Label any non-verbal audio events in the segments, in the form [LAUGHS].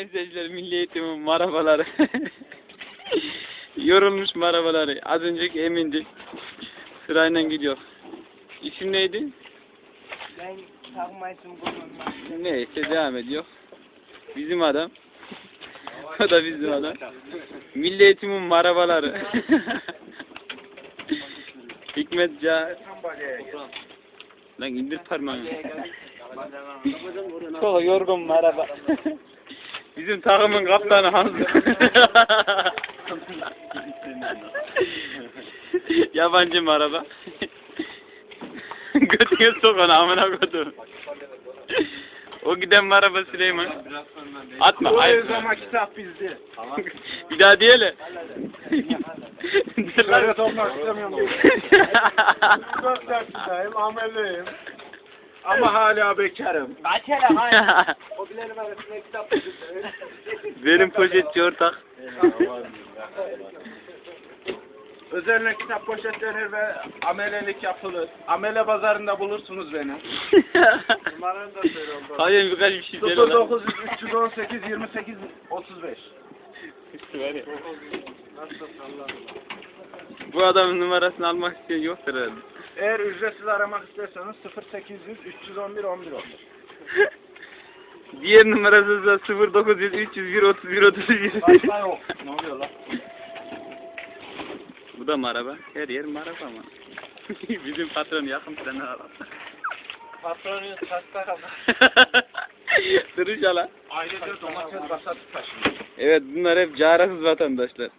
sayın seyirciler Milli Eğitim'in marabaları. Yorulmuş marabaları. Az önceki emindi. Sırayla gidiyor. İsim neydi? Ben takmayısın bununla. Neyse devam ediyor. Bizim adam. o da bizim adam. Milli Eğitim'in marabaları. Hikmet Ca... Lan indir parmağını. Çok yorgun maraba. Bizim takımın kaptanı Hamza. [LAUGHS] Yabancı maraba. [LAUGHS] Götüne sok onu amına koydum. O giden maraba Süleyman. Atma. Bu ayıp. ama kitap bizde. Bir daha diyelim. Evet olmak istemiyorum. [LAUGHS] Dört yaşındayım, amelliyim. Ama hala bekarım. Kaç hele hayır. Hobilerim arasında kitap Benim poşetçi ortak. Özellikle kitap poşetlenir ve amelelik yapılır. Amele pazarında bulursunuz beni. [LAUGHS] Numaranı da söyle oldu. Hayır birkaç bir şey söyle lan. 09 318 28 35. Bu adamın numarasını almak isteyen yoktur herhalde. Eğer ücretsiz aramak isterseniz 0800 311 11 11. Diğer numarası da 0900 301 31 31. Başka yok. Ne oluyor lan? Bu da maraba. Her yer maraba ama. [LAUGHS] Bizim patron yakın sana alalım. Patronun hasta kaldı. [LAUGHS] Duruş ala. Ayrıca domates basatı taşıyor. Evet bunlar hep carasız vatandaşlar.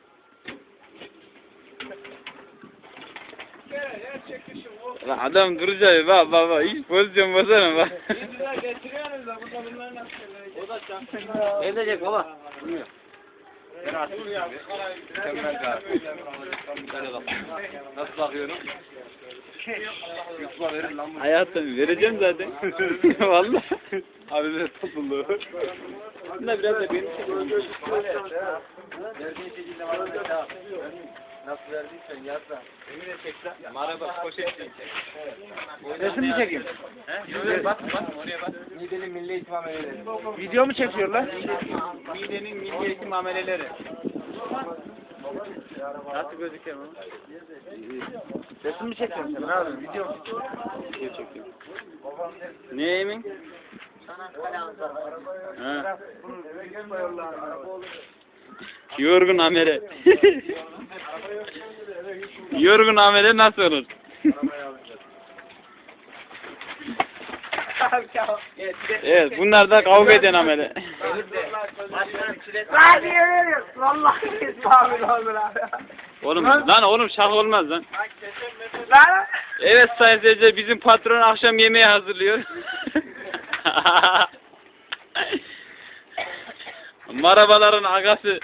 Lan adam duracak bak bak bak hiç pozisyon bozarım bak. getiriyorsunuz da burada bunlar nasıl O da Gelecek baba. Ben artık Nasıl bakıyorum? Yutma verin lan bunu. Hayatım vereceğim zaten. [LAUGHS] Valla. Abi de topluluğu. Bunda biraz da beni çekin. Verdiğin şekilde daha. Nasıl verdiysen yaz da. Emin et çeksen. Maraba poşet çek. Resim mi çekeyim? He? Oraya bak bak oraya bak. Niğde'nin Milli Eğitim Amelileri. Video mu çekiyorlar? Midenin milli eğitim ameleleri. Nasıl gözüküyor mu? Resim mi çekiyorsun sen abi? Video mu? Video çekiyorum. Ne emin? Ha. Yorgun amele. Yorgun amele nasıl olur? evet bunlar da kavga eden amele. Lan niye veriyorsun? Vallahi İslam'ın olur abi. oğlum lan oğlum şaka olmaz lan. Lan! Evet sayın seyirciler bizim patron akşam yemeği hazırlıyor. [LAUGHS] Marabaların agası.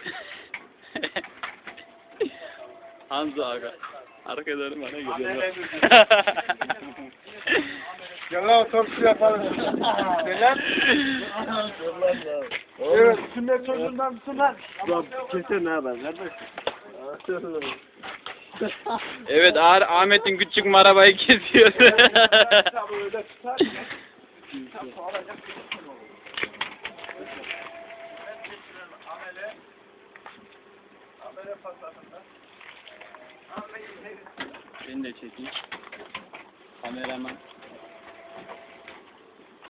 Hanzo aga. Arkadan bana geliyor. [LAUGHS] Gel lan otobüsü yapalım. Neler? Evet, sünnet çocuğundan mısın lan? Kesin ne haber kardeş? evet Ah- Ahmet'in küçük marabayı kesiyor. [LAUGHS] ben de çekeyim. Kameraman.